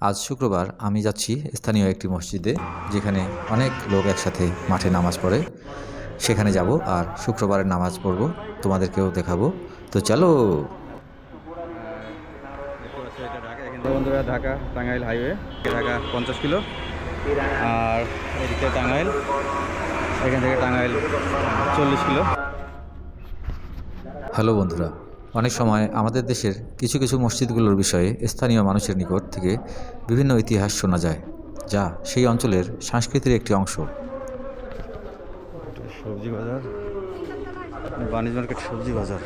আজ শুক্রবার আমি যাচ্ছি স্থানীয় একটি মসজিদে যেখানে অনেক লোক একসাথে মাঠে নামাজ পড়ে। সেখানে যাব আর শুক্রবারের নামাজ পড়ব তোমাদেরকেও দেখাবো। তো চলো! বন্ধুরা ঢাকা টাঙ্গাইল হাইওয়ে। ঢাকা পঞ্চাশ কিলো আর এদিকে টাঙ্গাইল এখান থেকে টাঙ্গাইল চল্লিশ কিলো। হ্যালো বন্ধুরা অনেক সময় আমাদের দেশের কিছু কিছু মসজিদগুলোর বিষয়ে স্থানীয় মানুষের নিকট থেকে বিভিন্ন ইতিহাস শোনা যায়, যা সেই অঞ্চলের সংস্কৃতির একটি অংশ। সবজি বাজার? বাণিজ্য মার্কেট সবজি বাজার।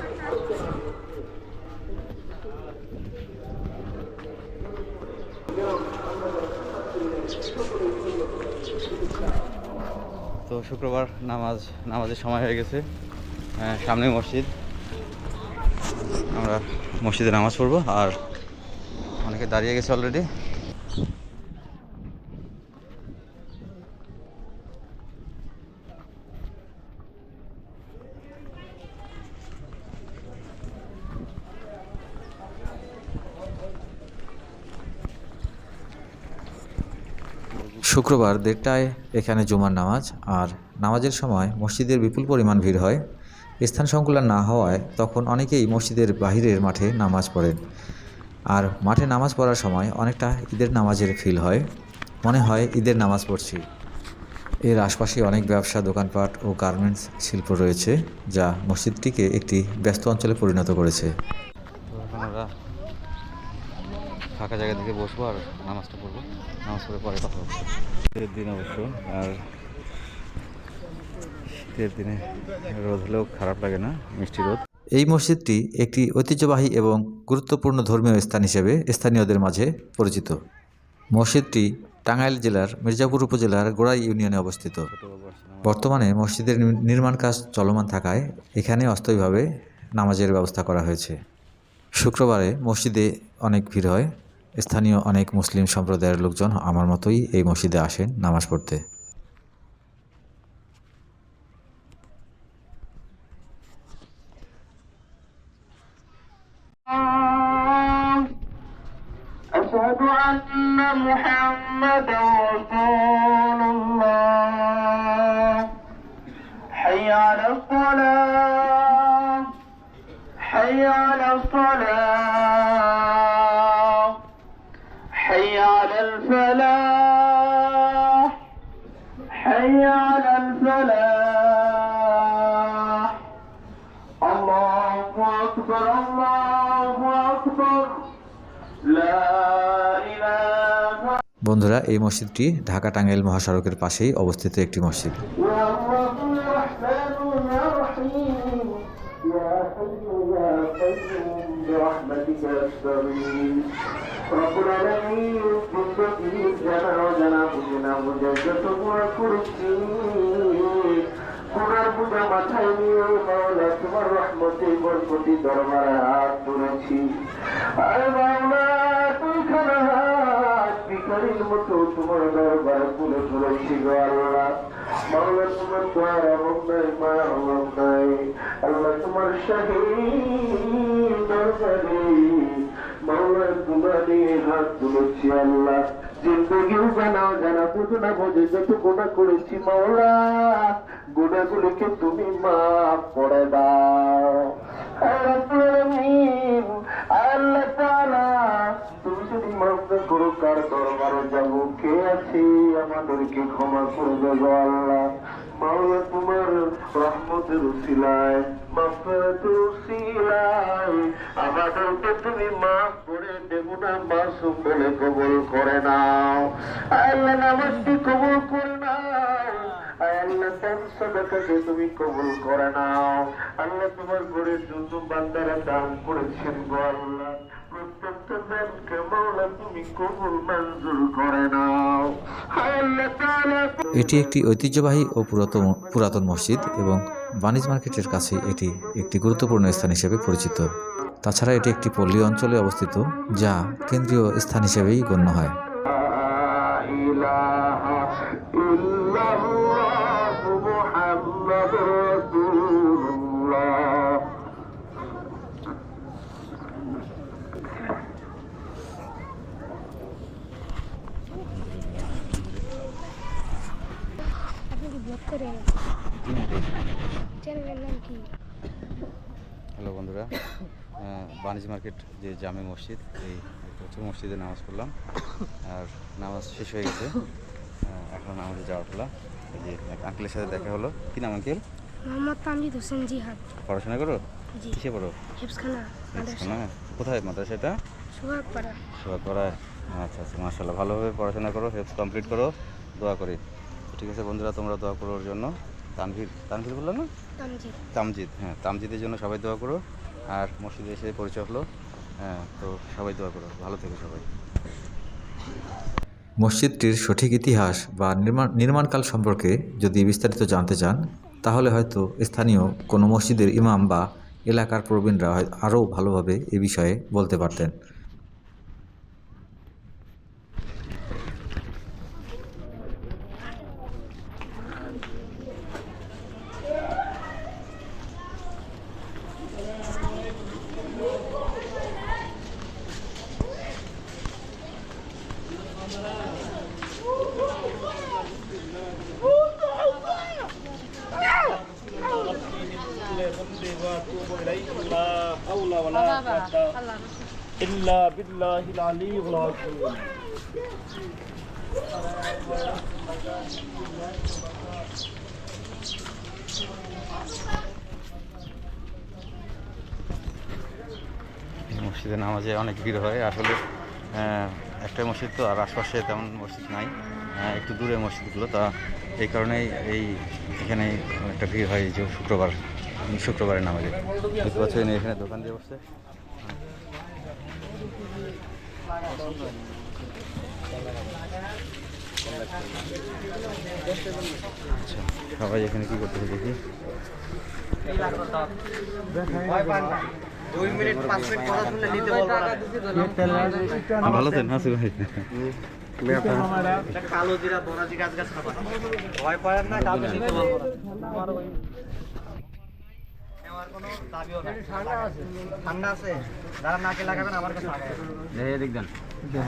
তো শুক্রবার নামাজ, নামাজের সময় হয়ে গেছে। সামনে মসজিদ। আমরা মসজিদে নামাজ পড়ব, আর অনেকে দাঁড়িয়ে গেছে অলরেডি শুক্রবার দেড়টায় এখানে জুমার নামাজ, আর নামাজের সময় মসজিদের বিপুল পরিমাণ ভিড় হয়। স্থান সংকুলন না হওয়ায় তখন অনেকেই মসজিদের বাহিরের মাঠে নামাজ পড়েন। আর মাঠে নামাজ পড়ার সময় অনেকটা ঈদের নামাজের ফিল হয়। মনে হয় ঈদের নামাজ পড়ছি। এর আশপাশে অনেক ব্যবসা, দোকানপাট ও গার্মেন্টস শিল্প রয়েছে, যা মসজিদটিকে একটি ব্যস্ত অঞ্চলে পরিণত করেছে। আমরা ফাঁকা জায়গা থেকে বসবো আর নামাজটা পড়ব। নামাজ পড়ে পরে কথা শীতের দিন অবশ্য, আর শীতের দিনে রোদ হলেও খারাপ লাগে না, মিষ্টি রোদ। এই মসজিদটি একটি ঐতিহ্যবাহী এবং গুরুত্বপূর্ণ ধর্মীয় স্থান হিসেবে স্থানীয়দের মাঝে পরিচিত। মসজিদটি টাঙ্গাইল জেলার মির্জাপুর উপজেলার গোড়াই ইউনিয়নে অবস্থিত। বর্তমানে মসজিদের নির্মাণ কাজ চলমান থাকায় এখানে অস্থায়ীভাবে নামাজের ব্যবস্থা করা হয়েছে। শুক্রবারে মসজিদে অনেক ভিড় হয়। স্থানীয় অনেক মুসলিম সম্প্রদায়ের লোকজন আমার মতোই এই মসজিদে আসেন নামাজ পড়তে। أشهد أن محمدا رسول الله. حي على الصلاة. حي على الصلاة. বন্ধুরা, এই মসজিদটি ঢাকা টাঙ্গাইল মহাসড়কের পাশেই অবস্থিত একটি মসজিদ। মাথায় নিয়ে তোমার রহমতে দরবারে হাত তুই খানা ভিখারির মতো তোমার দরবারে তুলে তুলেছি গো আল্লাহ। তোমার দোয়ার অভাব নাই মায়া অভাব নাই আল্লাহ তোমার শাহী দরবারে মাওলা হাত আল্লাহ। জিন্দগিও জানাও জানা, বুঝো না বোঝে যত গোনা করেছি মাওলা গুণাগুলিকে তুমি মাফ করে দাও। আমাদেরকে ক্ষমা করে দেবো আল্লাহ। মাওলা, তোমার রহমতের উসিলায় মাফের উসিলায়। আমাদেরকে তুমি মাফ করে দেবো না, মাসুম বলে কবল করে নাও। আল্লাহ, নামাজটি কবল করে নাও। আল্লাহ তার তুমি কবুল করে নাও। আল্লাহ, তোমার ঘরে যত বান্দারা দান করেছেন গো আল্লাহ এটি একটি ঐতিহ্যবাহী ও পুরাতন পুরাতন মসজিদ এবং বাণিজ্য মার্কেটের কাছে এটি একটি গুরুত্বপূর্ণ স্থান হিসেবে পরিচিত। তাছাড়া এটি একটি পল্লী অঞ্চলে অবস্থিত, যা কেন্দ্রীয় স্থান হিসেবেই গণ্য হয়। করে চ্যানেলের নাম কি? হ্যালো বন্ধুরা বাণিজ্য মার্কেট যে জামে মসজিদ এই হচ্ছে মসজিদে নামাজ পড়লাম। আর নামাজ শেষ হয়ে গেছে। এখন আমাদের যাওয়ার পালা। এই যে এক আঙ্কেলের সাথে দেখা হলো। কি নাম আঙ্কেল? মোহাম্মদ তামজিদ হোসেন জিহাদ। পড়াশোনা করো? কিসে পড়ো? কোথায় মাদ্রাসা। এটা সোহাগপাড়া। সোয়া আচ্ছা আচ্ছা ভালোভাবে পড়াশোনা করো হেলথ কমপ্লিট করো দোয়া করি। ঠিক আছে বন্ধুরা তোমরা দোয়া করো ওর জন্য। তানভীর তানভীর বলল না? তামজিদ তামজিদ হ্যাঁ তামজিদের জন্য সবাই দোয়া করো। আর মসজিদে এসে পরিচয় হলো। হ্যাঁ তো সবাই দোয়া করো। ভালো থেকো সবাই। মসজিদটির সঠিক ইতিহাস বা নির্মাণ নির্মাণকাল সম্পর্কে যদি বিস্তারিত জানতে চান তাহলে হয়তো স্থানীয় কোনো মসজিদের ইমাম বা এলাকার প্রবীণরা হয় আরও ভালোভাবে এ বিষয়ে বলতে পারতেন। إلا بالله العلي العظيم এই মসজিদে নামাজে অনেক ভিড় হয় আসলে আহ, একটা মসজিদ তো আর আশপাশে তেমন মসজিদ নাই আহ, একটু দূরে মসজিদগুলো তা এই কারণেই এই এখানে একটা ভিড় হয় এই যে শুক্রবার শুক্রবারের নামাজে। দেখতে পাচ্ছেন এখানে দোকান দিয়ে বসছে। আচ্ছা সবাই এখানে কি করতেছে দেখি। ভালো আছেন হাসি ভাই? কালো জিরা বনাজি গাছ গাছ খাবার ভয় পায় না নিতে বলব না নেওয়ার কোনো দাবিও নাই ঠান্ডা আছে। যারা নাকে লাগাবেন আমার কাছে দেখবেন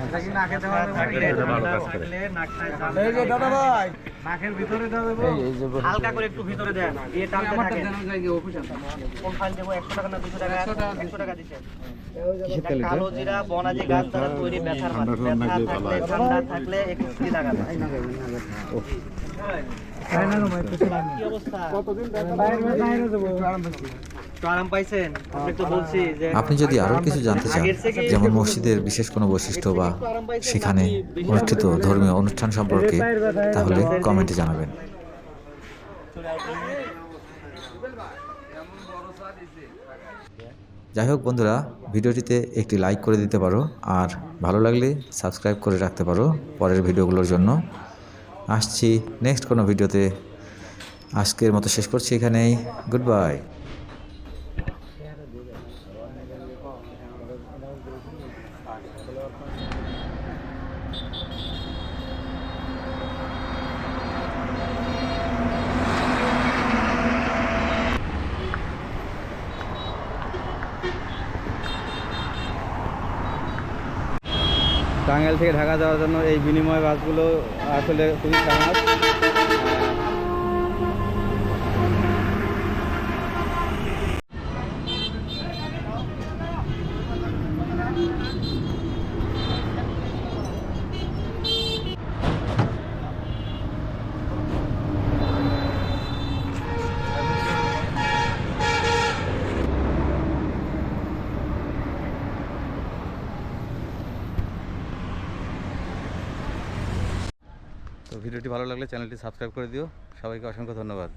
এটা কি নাকে দেওয়া থাকলে এটা ভালো কাজ করে। থাকলে নাকটায় জাম এই যে দাদা ভাই। নাকের ভিতরে দেওয়া দেবো হালকা করে একটু ভিতরে দেন। দিয়ে টানতে থাকেন। কোন ফাইল দেবো? একশো টাকা না দুশো টাকা? একশো টাকা দিচ্ছেন কালো জিরা বনাজি গাছ দ্বারা তৈরি ব্যথার ব্যথা থাকলে ঠান্ডা থাকলে একটু ফ্রি আপনি যদি আরও কিছু জানতে চান, যেমন মসজিদের বিশেষ কোনো বৈশিষ্ট্য বা সেখানে অনুষ্ঠিত ধর্মীয় অনুষ্ঠান সম্পর্কে, তাহলে কমেন্টে জানাবেন। যাই হোক বন্ধুরা, ভিডিওটিতে একটি লাইক করে দিতে পারো, আর ভালো লাগলে সাবস্ক্রাইব করে রাখতে পারো পরের ভিডিওগুলোর জন্য। আসছি নেক্সট কোনো ভিডিওতে। আজকের মতো শেষ করছি এখানেই। গুড বাই টাঙ্গাইল থেকে ঢাকা যাওয়ার জন্য এই বিনিময় বাসগুলো আসলে খুবই ফেমাস ভিডিওটি ভালো লাগলে চ্যানেলটি সাবস্ক্রাইব করে দিও। সবাইকে অসংখ্য ধন্যবাদ।